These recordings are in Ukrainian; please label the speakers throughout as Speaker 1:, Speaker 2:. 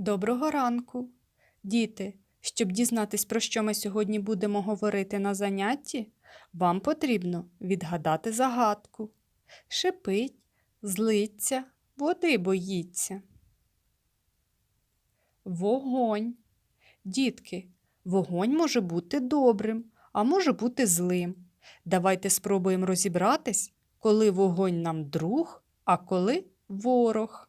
Speaker 1: Доброго ранку, діти. Щоб дізнатись, про що ми сьогодні будемо говорити на занятті, вам потрібно відгадати загадку. Шипить, злиться, води боїться. Вогонь. Дітки, вогонь може бути добрим, а може бути злим. Давайте спробуємо розібратись, коли вогонь нам друг, а коли ворог.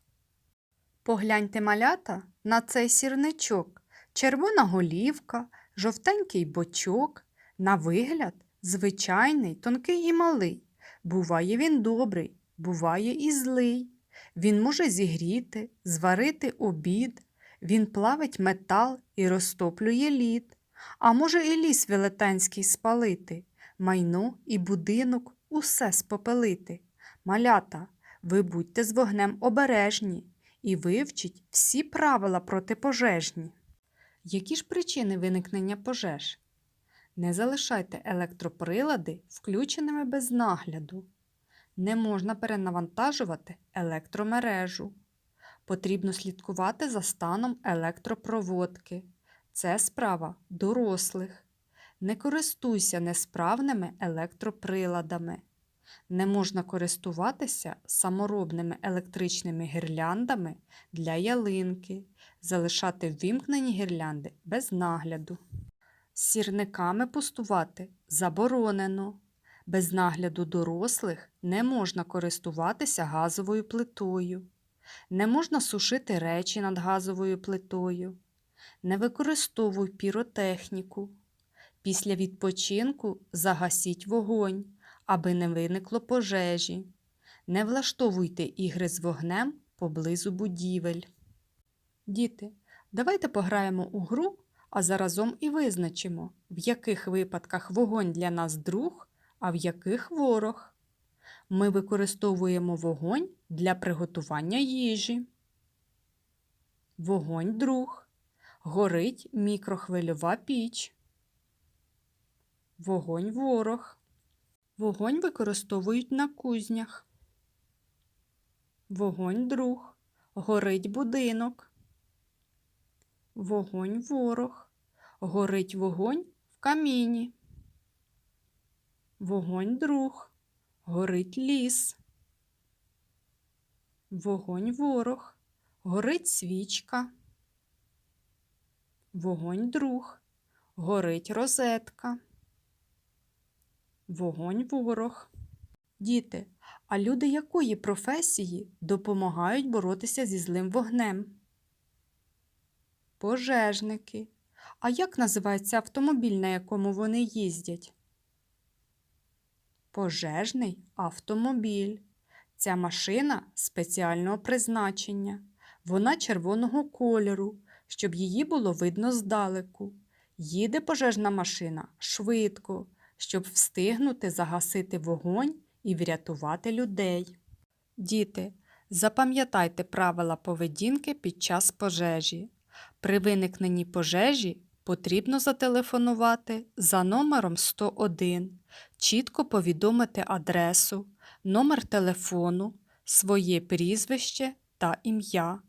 Speaker 1: Погляньте малята на цей сірничок. Червона голівка, жовтенький бочок. На вигляд звичайний, тонкий і малий. Буває він добрий, буває і злий. Він може зігріти, зварити обід. Він плавить метал і розтоплює лід. А може і ліс велетенський спалити, майно і будинок усе спопелити. Малята, ви будьте з вогнем обережні і вивчіть всі правила протипожежні. Які ж причини виникнення пожеж? Не залишайте електроприлади включеними без нагляду. Не можна перенавантажувати електромережу. Потрібно слідкувати за станом електропроводки. Це справа дорослих. Не користуйся несправними електроприладами. Не можна користуватися саморобними електричними гірляндами для ялинки, залишати ввімкнені гірлянди без нагляду. Сірниками пустувати заборонено. Без нагляду дорослих не можна користуватися газовою плитою. Не можна сушити речі над газовою плитою. Не використовуй піротехніку. Після відпочинку загасіть вогонь, аби не виникло пожежі. Не влаштовуйте ігри з вогнем поблизу будівель. Діти, давайте пограємо у гру, а заразом і визначимо, в яких випадках вогонь для нас друг, а в яких ворог. Ми використовуємо вогонь для приготування їжі. Вогонь друг. Горить мікрохвильова піч. Вогонь ворог. Вогонь використовують на кузнях. Вогонь друг. Горить будинок. Вогонь ворог. Горить вогонь в каміні. Вогонь друг. Горить ліс. Вогонь ворог. Горить свічка. Вогонь друг. Горить розетка. Вогонь ворог. Діти, а люди якої професії допомагають боротися зі злим вогнем? Пожежники. А як називається автомобіль, на якому вони їздять? Пожежний автомобіль. Ця машина спеціального призначення. Вона червоного кольору, щоб її було видно здалеку. Їде пожежна машина швидко, щоб встигнути загасити вогонь і врятувати людей. Діти, запам'ятайте правила поведінки під час пожежі. При виникненні пожежі потрібно зателефонувати за номером 101, чітко повідомити адресу, номер телефону, своє прізвище та ім'я.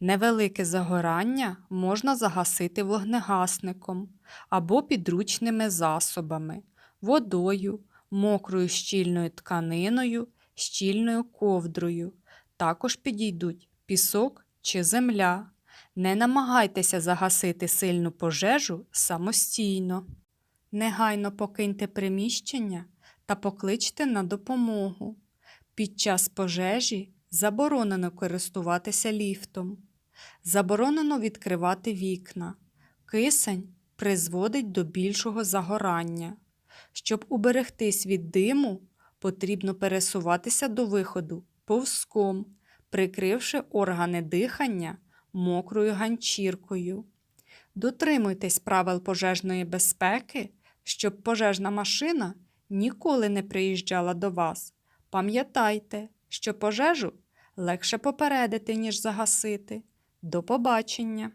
Speaker 1: Невелике загорання можна загасити вогнегасником або підручними засобами, водою, мокрою щільною тканиною, щільною ковдрою. Також підійдуть пісок чи земля. Не намагайтеся загасити сильну пожежу самостійно. Негайно покиньте приміщення та покличте на допомогу. Під час пожежі заборонено користуватися ліфтом. Заборонено відкривати вікна. Кисень призводить до більшого загорання. Щоб уберегтись від диму, потрібно пересуватися до виходу повзком, прикривши органи дихання мокрою ганчіркою. Дотримуйтесь правил пожежної безпеки, щоб пожежна машина ніколи не приїжджала до вас. Пам'ятайте, що пожежу легше попередити, ніж загасити. До побачення!